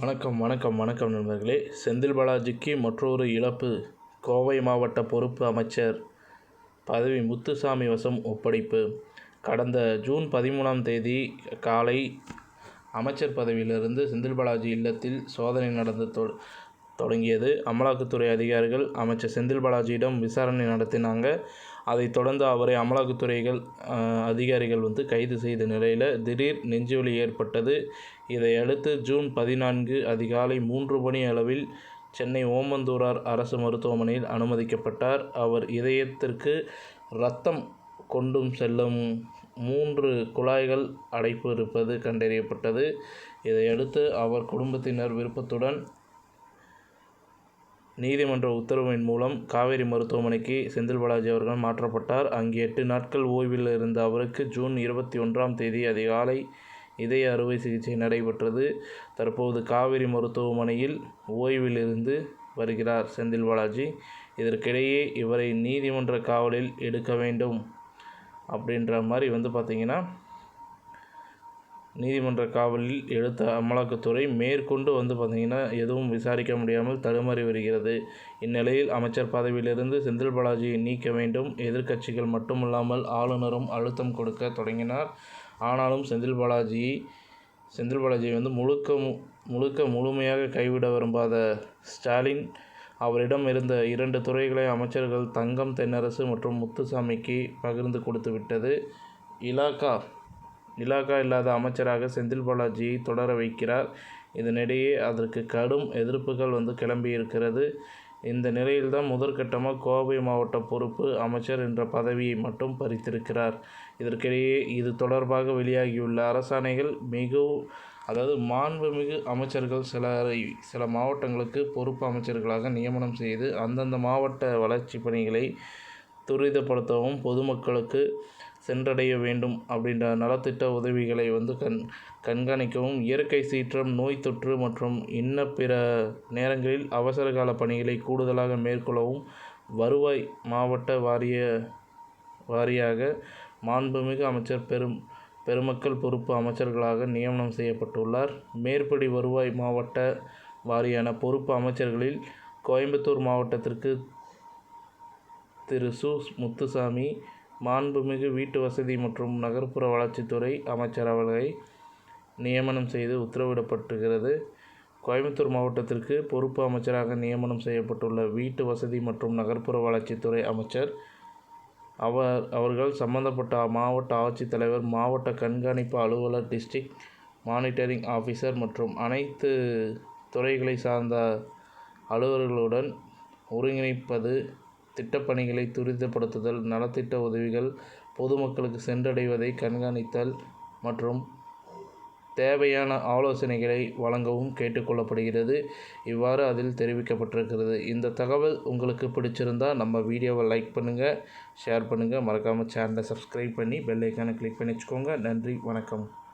வணக்கம் வணக்கம் வணக்கம் நண்பர்களே. செந்தில் பாலாஜிக்கு மற்றொரு இழப்பு. கோவை மாவட்ட பொறுப்பு அமைச்சர் பதவி முத்துசாமி வசம் ஒப்படைப்பு. கடந்த ஜூன் பதிமூணாம் தேதி காலை அமைச்சர் பதவியிலிருந்து செந்தில் பாலாஜி இல்லத்தில் சோதனை நடந்த தொ தொடங்கியது. அமலாக்கத்துறை அதிகாரிகள் அமைச்சர் செந்தில் பாலாஜியிடம் விசாரணை நடத்தினாங்க. அதைத் தொடர்ந்து அவரை அமலாக்கத்துறைகள் அதிகாரிகள் வந்து கைது செய்த நிலையில் திடீர் நெஞ்சுவலி ஏற்பட்டது. இதையடுத்து ஜூன் பதினான்கு அதிகாலை மூன்று மணி அளவில் சென்னை ஓமந்தூரார் அரசு மருத்துவமனையில் அனுமதிக்கப்பட்டார். அவர் இதயத்திற்கு இரத்தம் கொண்டும் செல்லும் மூன்று குழாய்கள் அடைப்பு இருப்பது கண்டறியப்பட்டது. இதையடுத்து அவர் குடும்பத்தினர் விருப்பத்துடன் நீதிமன்ற உத்தரவின் மூலம் காவேரி மருத்துவமனைக்கு செந்தில் பாலாஜி அவர்கள் மாற்றப்பட்டார். அங்கு எட்டு நாட்கள் ஓய்வில் இருந்த அவருக்கு ஜூன் இருபத்தி ஒன்றாம் தேதி அதிகாலை இதய அறுவை சிகிச்சை நடைபெற்றது. தற்போது காவேரி மருத்துவமனையில் ஓய்வில் இருந்து வருகிறார் செந்தில் பாலாஜி. இதற்கிடையே இவரை நீதிமன்ற காவலில் எடுக்க வேண்டும் அப்படின்ற மாதிரி வந்து பார்த்திங்கன்னா நீதிமன்ற காவலில் எடுத்த அமலாக்கத்துறை மேற்கொண்டு வந்து பார்த்திங்கன்னா எதுவும் விசாரிக்க முடியாமல் தடுமாறி வருகிறது. இந்நிலையில் அமைச்சர் பதவியிலிருந்து செந்தில் பாலாஜியை நீக்க வேண்டும். எதிர்க்கட்சிகள் மட்டுமல்லாமல் ஆளுநரும் அழுத்தம் கொடுக்க தொடங்கினார். ஆனாலும் செந்தில் பாலாஜி செந்தில் பாலாஜியை வந்து முழுக்க முழுக்க முழுமையாக கைவிட விரும்பாத ஸ்டாலின் அவரிடம் இருந்த இரண்டு துறைகளை அமைச்சர்கள் தங்கம் தென்னரசு மற்றும் முத்துசாமிக்கு பகிர்ந்து கொடுத்து விட்டது. இலாக்கா இலாகா இல்லாத அமைச்சராக செந்தில் பாலாஜியை தொடர வைக்கிறார். இதனிடையே அதற்கு கடும் எதிர்ப்புகள் வந்து கிளம்பியிருக்கிறது. இந்த நிலையில்தான் முதற்கட்டமாக கோவை மாவட்ட பொறுப்பு அமைச்சர் என்ற பதவியை மட்டும் பறித்திருக்கிறார். இதற்கிடையே இது தொடர்பாக வெளியாகியுள்ள அரசாணைகள் மிகவும் அதாவது மாண்புமிகு அமைச்சர்கள் சிலரை சில மாவட்டங்களுக்கு பொறுப்பு அமைச்சர்களாக நியமனம் செய்து அந்தந்த மாவட்ட வளர்ச்சி பணிகளை துரிதப்படுத்தவும் பொதுமக்களுக்கு சென்றடைய வேண்டும் அப்படின்ற நலத்திட்ட உதவிகளை வந்து கண் கண்காணிக்கவும் இயற்கை சீற்றம் நோய் தொற்று மற்றும் இன்ன பிற நேரங்களில் அவசரகால பணிகளை கூடுதலாக மேற்கொள்ளவும் வருவாய் மாவட்ட வாரிய வாரியாக மாண்புமிகு அமைச்சர் பெரும் பெருமக்கள் பொறுப்பு அமைச்சர்களாக நியமனம் செய்யப்பட்டுள்ளார். மேற்படி வருவாய் மாவட்ட வாரியான பொறுப்பு அமைச்சர்களில் கோயம்புத்தூர் மாவட்டத்திற்கு திரு சு. முத்துசாமி மாண்புமிகு வீட்டு வசதி மற்றும் நகர்ப்புற வளர்ச்சித்துறை அமைச்சர் அவர்களை நியமனம் செய்து உத்தரவிடப்பட்டுகிறது. கோயம்புத்தூர் மாவட்டத்திற்கு பொறுப்பு அமைச்சராக நியமனம் செய்யப்பட்டுள்ள வீட்டு வசதி மற்றும் நகர்ப்புற வளர்ச்சித்துறை அமைச்சர் அவர் அவர்கள் சம்பந்தப்பட்ட மாவட்ட ஆட்சித்தலைவர் மாவட்ட கண்காணிப்பு அலுவலர் டிஸ்ட்ரிக்ட் மானிட்டரிங் ஆஃபீஸர் மற்றும் அனைத்து துறைகளை சார்ந்த அலுவலர்களுடன் ஒருங்கிணைப்பது திட்டப்பணிகளை துரிதப்படுத்துதல் நலத்திட்ட உதவிகள் பொதுமக்களுக்கு சென்றடைவதை கண்காணித்தல் மற்றும் தேவையான ஆலோசனைகளை வழங்கவும் கேட்டுக்கொள்ளப்படுகிறது. இவ்வாறு அதில் தெரிவிக்கப்பட்டிருக்கிறது. இந்த தகவல் உங்களுக்கு பிடிச்சிருந்தால் நம்ம வீடியோவை லைக் பண்ணுங்கள் ஷேர் பண்ணுங்கள் மறக்காமல் சேனலை சப்ஸ்கிரைப் பண்ணி பெல் ஐக்கானை கிளிக் பண்ணி வச்சுக்கோங்க. நன்றி வணக்கம்.